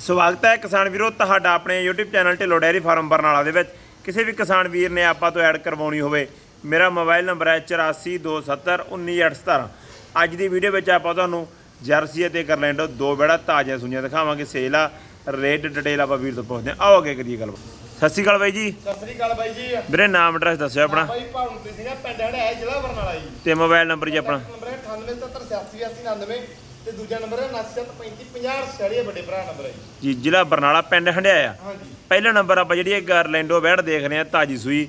ਸਵਾਗਤ ਹੈ ਕਿਸਾਨ ਵੀਰੋ ਤੁਹਾਡਾ ਆਪਣੇ YouTube channel Dhillon dairy farm Barnala ਦੇ ਵਿੱਚ। ਕਿਸੇ ਵੀ ਕਿਸਾਨ ਵੀਰ ਨੇ ਆਪਾਂ ਤੋਂ ਐਡ ਕਰਵਾਉਣੀ ਹੋਵੇ ਮੇਰਾ ਮੋਬਾਈਲ ਨੰਬਰ ਹੈ 8427191817 ਅੱਜ ਦੀ ਵੀਡੀਓ ਵਿੱਚ ਆਪਾਂ ਤੁਹਾਨੂੰ ਜਰਸੀ ਅਤੇ ਕਰਲੈਂਡੋ ਦੋ ਬੜਾ ਤਾਜ਼ਾ ਸੁਣੀਆਂ ਦਿਖਾਵਾਂਗੇ। ਸੇਲ ਆ ਰੇਟ ਡਿਟੇਲ ਆਪਾਂ ਵੀਰ ਤੋਂ ਪੁੱਛਦੇ ਹਾਂ। ਆਓ ਅੱਗੇ ਕਰੀਏ ਗੱਲ। ਸਤਿ ਸ਼੍ਰੀ ਅਕਾਲ ਬਾਈ ਜੀ। ਸਤਿ ਸ੍ਰੀ ਅਕਾਲ ਬਾਈ ਜੀ। ਵੀਰੇ ਨਾਮ ਐਡਰੈਸ ਦੱਸਿਓ ਆਪਣਾ। ਬਾਈ ਭਾਉਂਦੇ ਸੀਗਾ ਪਿੰਡ ਹੜਿਆ ਜ਼ਿਲ੍ਹਾ ਬਰਨਾਲਾ ਜੀ। ਤੇ ਮੋਬਾਈਲ ਨੰਬਰ ਜੀ ਆਪਣਾ। ਨੰਬਰ ਹੈ 9877888899 ਤੇ ਦੂਜਾ ਨੰਬਰ ਹੈ 973550 ਵੱਡੇ ਭਰਾ ਨੰਬਰ ਹੈ ਜੀ। ਜੀ ਜ਼ਿਲ੍ਹਾ ਬਰਨਾਲਾ ਪਿੰਡ ਹੰਡਿਆਇਆ। ਹਾਂਜੀ। ਪਹਿਲਾ ਨੰਬਰ ਆਪਾਂ ਜਿਹੜੀ ਇਹ ਗਰਲੈਂਡੋ ਬੈੜ ਦੇਖ ਰਹੇ ਹਾਂ ਤਾਜੀ ਸੂਈ।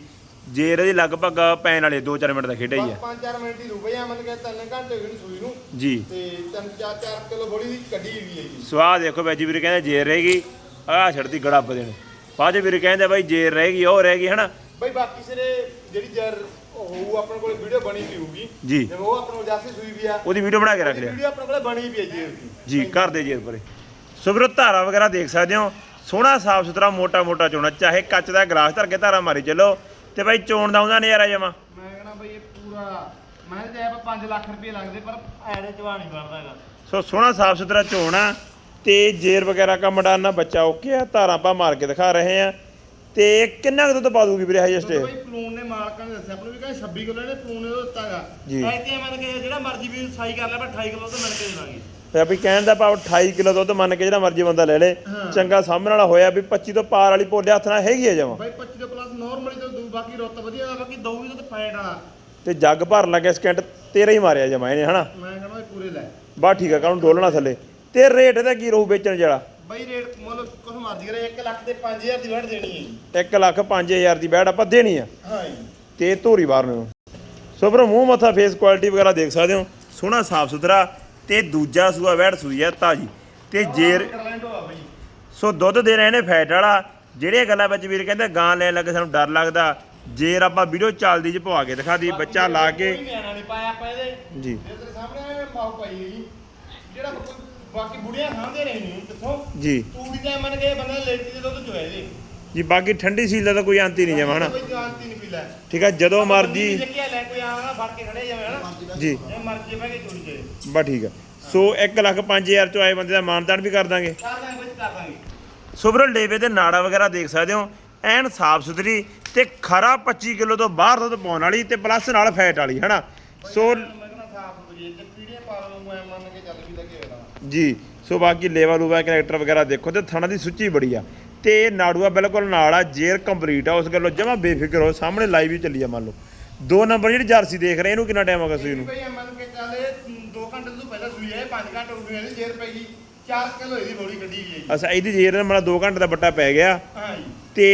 ਜੇਰ ਇਹਦੀ ਲਗਭਗ ਪੈਣ ਵਾਲੇ 2-4 ਮਿੰਟ ਦਾ ਖੇਡਾ ਹੀ ਬਸ ਆ 5-4 ਮਿੰਟ ਦੀ ਰੁਪਏ ਆ ਮਨ ਕੇ 3 ਘੰਟੇ ਹੋਏ ਨੇ ਸੂਈ ਨੂੰ। ਜੀ। ਤੇ 3-4 ਕਿਲੋ ਬੋਲੀ ਦੀ ਕੱਢੀ ਹੋਈ ਹੈ ਜੀ। ਸਵਾਹ ਦੇਖੋ ਬਾਈ ਜੀ ਵੀਰ ਕਹਿੰਦੇ ਜੇਰ ਰਹੇਗੀ ਆਹ ਛੜਦੀ ਗੜੱਬ ਦੇਣ। ਬਾਅਦ 'ਚ ਵੀਰ ਕਹਿੰਦੇ ਬਾਈ ਜੇਰ ਰਹੇਗੀ ਉਹ ਰਹੇਗੀ ਹਨਾ? ਬਾਈ ਬਾਕੀ ਸਿਰੇ ਜਿਹੜੀ ਜਰ ਹੋਊ ਆਪਣੇ ਕੋਲ ਵੀਡੀਓ ਬਣੀ ਵੀ ਹੋਊਗੀ। ਜੀ। ਜਿਵੇਂ ਉਹ ਆਪਣੇ ਕੋਲ ਜਾਸੀ ਸੂਈ ਵੀ ਆ। ਉਹਦੀ ਵੀਡੀਓ ਬਣਾ ਕੇ ਰੱਖ ਲਿਆ। ਵੀਡੀਓ ਆਪਣੇ ਕੋਲ ਬਣੀ ਵੀ ਹੈ ਜੀ। ਜੀ ਕਰ ਦੇ ਜੇਰ ਪਰੇ। ਸੁਬਰੋ ਧਾਰਾ ਵਗੈਰਾ ਦੇਖ ਸਕਦੇ ਹੋ। ਸੋਹਣਾ ਸਾਫ਼ ਸੁਥਰਾ ਮੋਟਾ ਮੋਟਾ ਚੋਣਾ। ਚਾਹੇ ਕੱਚ ਦਾ ਗਲਾਸ ਧਰ ਕੇ ਧਾਰਾ ਮਾਰੀ ਚੱਲੋ। ਤੇ ਬਾਈ ਚੋਣ ਦਾ ਉਹਦਾ ਨਜ਼ਾਰਾ ਜਮਾ। ਮੈਂ ਕਹਿੰਦਾ ਬਈ ਇਹ ਪੂਰਾ ਮੈਂ ਤੇ ਆਪਾਂ 5 ਲੱਖ ਰੁਪਏ ਲੱਗਦੇ ਪਰ ਐੜੇ ਚਵਾ ਨਹੀਂ ਬਣਦਾ ਹੈਗਾ। ਸੋ ਸੋਹਣਾ ਸਾਫ਼ ਸੁਥਰਾ ਚੋਣਾ ਤੇ ਜੇਰ ਵਗੈਰਾ ਕਾ ਮਡਾਨਾ ਬੱਚਾ ਓਕੇ ਆ। ਧਾਰਾਂ ਪਾ ਮਾਰ ਕੇ ਦਿਖਾ ਰਹੇ ਆ ਤੇ ਕਿੰਨਾ ਕੁ ਦੁੱਧ ਪਾ ਦੂਗੀ ਵੀਰੇ ਹਾਈਐਸਟ ਜਦੋਂ ਬਈ ਪਲੂਨ ਨੇ ਮਾਲਕਾਂ ਨੇ ਦੱਸਿਆ ਆਪਾਂ ਨੂੰ ਵੀ ਕਹਿੰਦੇ 26 ਕਿਲੋ ਨੇ ਪਲੂਨ ਨੇ ਉਹ ਦਿੱਤਾਗਾ ਜੀ। ਐਤੇ ਮੰਨ ਕੇ ਜਿਹੜਾ ਮਰਜ਼ੀ ਵੀ ਸਾਈ ਕਰ ਲੈ ਪਰ 28 ਕਿਲੋ ਤੋਂ ਮਿਲ ਕੇ ਦੇਣਾਗੇ ਤੇ ਵੀ ਕਹਿਣ ਦਾ ਭਾਵ 28 ਕਿਲੋ ਦੁੱਧ ਮੰਨ ਕੇ ਜਿਹੜਾ ਮਰਜ਼ੀ ਬੰਦਾ ਲੈ ਲੇ। ਚੰਗਾ ਸਾਹਮਣੇ ਵਾਲਾ ਹੋਇਆ ਵੀ 25 ਤੋਂ ਪਾਰ ਵਾਲੀ ਭੋਲੇ ਹੱਥ ਨਾਲ ਹੈਗੀ ਆ ਜਮਾ। ਬਾਈ 25 ਤੋਂ ਪਲੱਸ ਨਾਰਮਲੀ ਤੋਂ ਦੂ ਬਾਕੀ ਰੁੱਤ ਵਧੀਆ ਦਾ ਬਾਕੀ ਦਊਗੀ ਤਾਂ ਫੈਟ ਵਾਲਾ ਤੇ ਜੱਗ ਭਰਨ ਲੱਗੇ ਸਕਿੰਟ ਤੇਰਾ ਹੀ ਮਾਰਿਆ ਜਮਾ ਇਹਨੇ ਹਨਾ? ਮੈਂ ਕਹਿੰਦਾ ਪੂਰੇ ਲੈ। ਬਾ ਠੀਕ ਆ ਕਾਹਨੂੰ ਡੋਲਣਾ ਥੱਲੇ। ਤੇ ਰੇਟ ਇਹਦਾ ਕੀ ਰਹੂ ਵੇਚਣ ਜਿਹੜਾ ਬਾਈ ਰੇਟ ਮੁੱਲ ਕੁਝ ਮਰਜ਼ੀ ਕਰੇ 1 ਲੱਖ ਤੇ 5000 ਦੀ ਵੜ ਦੇਣੀ ਹੈ ਜੀ। 1 ਲੱਖ 5000 ਦੀ ਬੈੜ ਆਪਾਂ ਦੇਣੀ ਆ। ਹਾਂ ਜੀ। ਤੇ ਧੋਰੀ ਬਾਹਰ ਨੂੰ। ਸੋ ਵੀਰੋ ਮੂੰਹ ਮੱਥਾ ਫੇਸ ਕੁਆਲਿਟੀ ਵਗੈਰਾ ਦੇਖ ਸਕਦੇ ਹੋ। ਸੋਹਣਾ ਸਾਫ਼ ਸੁਥਰਾ ਤੇ ਦੂਜਾ ਸੂਆ ਵੈੜ ਸੂਈ ਆ ਤਾਜੀ। ਤੇ ਜੇਰ ਸੋ ਦੁੱਧ ਦੇ ਰਹੇ ਨੇ ਫੈਟ ਵਾਲਾ। ਜਿਹੜੀਆਂ ਗੱਲਾਂ ਵਿੱਚ ਵੀਰ ਕਹਿੰਦੇ ਗਾਂ ਲੈਣ ਲੱਗੇ ਸਾਨੂੰ ਡਰ ਲੱਗਦਾ। ਜੇਰ ਆਪਾਂ ਵੀਡੀਓ ਚੱਲਦੀ ਚ ਪਵਾ ਕੇ ਦਿਖਾ ਦੀ ਬੱਚਾ ਲਾ ਕੇ। ਜੀ। ਸਾਹਮਣੇ ਮਾਉ ਪਾਈ ਜਿਹੜਾ ਬਾਕੀ ਬੁੜੀਆਂ ਖਾਂਦੇ ਰਹੇ ਨਹੀਂ ਕਿੱਥੋਂ? ਜੀ। ਤੂੰ ਵੀ ਤਾਂ ਮੰਨ ਕੇ ਬੰਦਾ ਲੇਟੀ ਦੇ ਦੁੱਧ ਚੋਇਆ ਜੀ ਜੀ ਬਾਕੀ ਠੰਡੀ ਸੀਲ ਦਾ ਤਾਂ ਕੋਈ ਅੰਤ ਹੀ ਨਹੀਂ ਜਮਾ ਹਨਾ? ਕੋਈ ਜਾਣਤੀ ਨਹੀਂ ਪੀ ਲੈ ਠੀਕ ਆ ਜਦੋਂ ਮਰਜ਼ੀ ਜੇ ਲੈ ਕੋਈ ਆਵਣਾ ਫੜ ਕੇ ਖੜੇ ਜਾਵੇ ਹਨਾ? ਜੀ। ਜੇ ਮਰਜ਼ੀ ਬਹਿ ਕੇ ਚੋਰੀ ਜਾਏ ਬਾ ਠੀਕ ਆ। ਸੋ 1 ਲੱਖ 5000 ਚੋਂ ਆਏ ਬੰਦੇ ਦਾ ਮਾਨਦਾਨ ਵੀ ਕਰ ਦਾਂਗੇ। ਕਰ ਦਾਂਗੇ ਵਿੱਚ ਕਰ ਦਾਂਗੇ। ਸੁਬਰਲ ਲੇਵੇ ਦੇ ਨਾੜਾ ਵਗੈਰਾ ਦੇਖ ਸਕਦੇ ਹੋ। ਐਨ ਸਾਫ਼ ਸੁਥਰੀ ਤੇ ਖਰਾ 25 ਕਿਲੋ ਤੋਂ ਬਾਹਰ ਦੁੱਧ ਪਾਉਣ ਵਾਲੀ ਤੇ ਪਲੱਸ ਨਾਲ ਫੈਟ ਵਾਲੀ ਹਨਾ? ਸੋ ਹੁੰਦੀ ਜੇ ਪੀੜੀਆਂ ਪਾ ਲਵਾਂ ਮੈਂ ਮੰਨ ਕੇ ਚੱਲ ਵੀ ਲੱਗੇ ਹੋਣਾ ਜੀ ਸੋ ਬਾਕੀ ਲੇਵਾ ਲੂਵਾ ਕੈਰੈਕਟਰ ਵਗੈਰਾ ਦੇਖੋ ਤੇ ਥਣਾ ਦੀ ਸੁੱਚੀ ਬੜੀ ਆ। ਤੇ ਨਾੜੂਆ ਬਿਲਕੁਲ ਨਾਲ ਆ ਜੇਰ ਕੰਪਲੀਟ ਆ ਉਸ ਗੱਲੋਂ ਜਮਾ ਬੇਫਿਕਰ ਹੋ ਸਾਹਮਣੇ ਲਾਈਵ ਹੀ ਚੱਲੀ ਆ ਮੰਨ ਲਓ। ਦੋ ਨੰਬਰ ਜਿਹੜੀ ਜਰਸੀ ਦੇਖ ਰਹੇ ਇਹਨੂੰ ਕਿੰਨਾ ਟਾਈਮ ਹੋ ਗਿਆ ਸੂਈ ਨੂੰ? ਭਈ ਮੰਨ ਕੇ ਚੱਲ 2 ਘੰਟੇ ਤੋਂ ਪਹਿਲਾਂ ਸੂਈ ਹੈ 5 ਘੰਟੇ ਹੋ ਗਏ ਨੇ ਜੇਰ ਪੈ ਗਈ 4 ਕਿਲੋ ਇਹਦੀ ਬੋੜੀ ਕੱਢੀ ਗਈ ਹੈ ਜੀ। ਅਸਾ ਇਹਦੀ ਜੇਰ ਨਾਲ ਮਤਲਬ 2 ਘੰਟੇ ਦਾ ਬੱਟਾ ਪੈ ਗਿਆ। ਹਾਂ ਜੀ। ਤੇ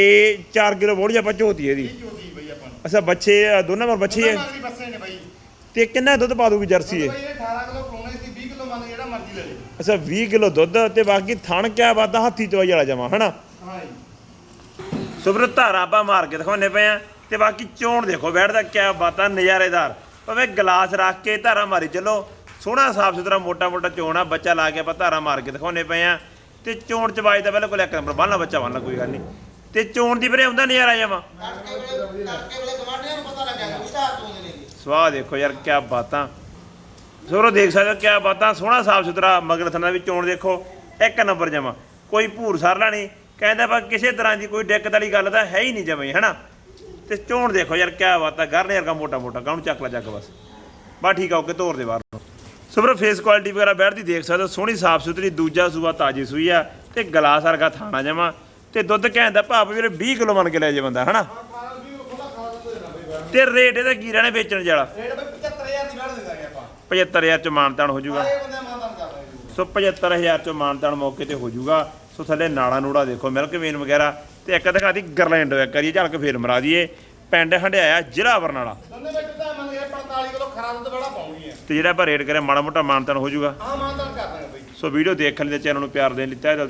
4 ਕਿਲੋ ਬੋੜੀ ਆਪਾਂ ਝੋਤੀ ਇਹਦੀ। ਬਈ ਆਪਾਂ ਅਸਾ ਬੱਚੇ ਦੋਨਾਂ ਮਰ ਬੱਚੇ ਹੈ ਮਾਗਰੀ ਬੱਸੇ ਨੇ ਬਈ। ਤੇ ਕਿੰਨਾ ਦੁੱਧ ਪਾ ਦੂਗੀ ਜਰਸੀ ਇਹ? ਬਈ ਇਹ 18 ਕਿਲੋ ਪਰੋਣੇ ਸੀ 20 ਕਿਲੋ ਮੰਨ ਜਿਹੜਾ ਮਰਜ਼ੀ ਲੈ ਲੈ ਅਸਾ 20 ਕਿਲੋ ਦੁੱਧ ਤੇ ਬਾਕੀ ਥਣ ਕਿਆ ਬਾਦਾ ਹੱਥੀ ਚਵਾਈ ਵਾਲਾ ਜਮਾ ਹਨਾ? ਹਾਂ ਜੀ। ਸੁਬਰ ਧਾਰਾ ਆਪਾਂ ਮਾਰ ਕੇ ਦਿਖਾਉਨੇ ਪਏ ਆ ਤੇ ਬਾਕੀ ਚੋਣ ਦੇਖੋ ਬੈਠਦਾ ਕਿਆ ਬਾਤਾਂ ਨਜ਼ਾਰੇਦਾਰ। ਭਾਵੇਂ ਗਲਾਸ ਰੱਖ ਕੇ ਧਾਰਾ ਮਾਰੀ ਚੱਲੋ ਸੋਹਣਾ ਸਾਫ਼ ਸੁਥਰਾ ਮੋਟਾ ਮੋਟਾ ਚੋਣ ਆ ਬੱਚਾ ਲਾ ਕੇ ਆਪਾਂ ਧਾਰਾ ਮਾਰ ਕੇ ਦਿਖਾਉਨੇ ਪਏ ਆ। ਤੇ ਚੋਣ ਚ ਵੱਜਦਾ ਬਿਲਕੁਲ ਇੱਕ ਨੰਬਰ ਬੰਨ੍ਹਲਾ ਬੱਚਾ ਬੰਨ੍ਹਲਾ ਕੋਈ ਗੱਲ ਨਹੀਂ ਤੇ ਚੋਣ ਦੀ ਵੀਰੇ ਆਉਂਦਾ ਨਜ਼ਾਰਾ ਜਮਾ। ਤੜਕੇ ਵੇਲੇ ਤੜਕੇ ਵੇਲੇ ਗਵਾਂਢੀਆਂ ਨੂੰ ਪਤਾ ਲੱਗਿਆ ਕਿ ਧਾਰ ਤੋਂ ਸਵਾਹ ਦੇਖੋ ਯਾਰ ਕਿਆ ਬਾਤਾਂ। ਸੋਰੋ ਦੇਖ ਸਕਦੇ ਹੋ ਕਿਆ ਬਾਤਾਂ, ਸੋਹਣਾ ਸਾਫ਼ ਸੁਥਰਾ ਮਗਰ ਥਣਾ ਵੀ ਚੋਣ ਦੇਖੋ, ਇੱਕ ਨੰਬਰ ਜਮਾ। ਕੋਈ ਭੂਰ ਸਰਲਾ ਨਹੀਂ, ਕਹਿੰਦਾ ਪਰ ਕਿਸੇ ਤਰ੍ਹਾਂ ਦੀ ਕੋਈ ਦਿੱਕਤ ਵਾਲੀ ਗੱਲ ਤਾਂ ਹੈ ਹੀ ਨਹੀਂ ਜਮੇ, ਹਨਾ? ਤੇ ਚੋਣ ਦੇਖੋ ਯਾਰ ਕਿਆ ਬਾਤਾਂ, ਗਰਨੇ ਵਰਗਾ ਮੋਟਾ ਮੋਟਾ ਕਾਹਨੂੰ ਚੱਕ ਲੈ ਜੱਗ ਬਸ। ਬਾ ਠੀਕ ਆ, ਓਕੇ ਤੋਰ ਦੇ ਬਾਹਰ ਨੂੰ। ਫੇਸ ਕੁਆਲਿਟੀ ਵਗੈਰਾ ਬੈਠਦੀ ਦੇਖ ਸਕਦੇ ਹੋ, ਸੋਹਣੀ ਸਾਫ਼ ਸੁਥਰੀ, ਦੂਜਾ ਸੂਆ ਤਾਜੀ ਸੂਈ ਆ, ਤੇ ਗਲਾਸ ਵਰਗਾ ਥਾਣਾ ਜਮਾ। ਤੇ ਦੁੱਧ ਕਹਿੰਦਾ ਭਾਪ ਵੀਰੇ 20 ਕਿਲੋ ਮੰਨ ਕੇ ਲੈ ਜੇ ਬੰਦਾ, ਹਨਾ ਖਾਣਾ ਵੀ ਉਹ ਖੁੱਲਾ ਖਾ ਦਿੰਦੇ ਦੇਣਾ ਬਈ ਬੈਠ ਤੇ ਰੇਟ ਇਹਦਾ ਕੀ ਰਹਿਣਾ ਵੇਚਣ ਵਾਲਾ? ਰੇਟ ਬਈ 75000 ਦੀ ਵੜ ਦੇ ਦਾਂਗੇ ਆਪਾਂ। 75000 ਚ ਮਾਨਤਾਨ ਹੋ ਜਾਊਗਾ। ਸਾਰੇ ਬੰਦੇ ਮਾਨਦਾਨ ਕਰ ਦਾਂਗੇ ਸੋ 75000 ਚੋਂ ਮਾਨਤਾਨ ਮੌਕੇ ਤੇ ਹੋ ਜਾਊਗਾ। ਸੋ ਥੱਲੇ ਨਾੜਾ ਨੂੜਾ ਦੇਖੋ ਮਿਲਕ ਵੇਨ ਵਗੈਰਾ। ਤੇ ਇੱਕ ਦਿਖਾਤੀ ਗਰਲੈਂਡ ਹੋਇਆ ਕਰੀਏ ਝਲਕ ਫੇਰ ਮਰਾ ਦਈਏ। ਪਿੰਡ ਹੰਡਿਆਇਆ ਜ਼ਿਲ੍ਹਾ ਬਰਨਾਲਾ। ਦੋਨੇ ਵਿੱਚ ਤਾਂ ਮੰਨ ਕੇ 45 ਕਿਲੋ ਖਰਾ ਦੁੱਧ ਬੜਾ ਪਾਉਣੀ ਹੈ। ਤੇ ਜਿਹੜਾ ਆਪਾਂ ਰੇਟ ਕਰਿਆ ਮਾੜਾ ਮੋਟਾ ਮਾਨਤਾਨ ਹੋ ਜਾਊਗਾ। ਆਹ ਮਾਨਦਾਨ ਕਰ ਦਾਂਗੇ ਬਈ। ਸੋ ਵੀਡੀਓ ਦੇਖਣ ਤੇ ਚੈਨਲ ਨੂੰ ਪਿਆਰ ਦੇਣ ਲਈ ਤਹਿ ਦਿਲ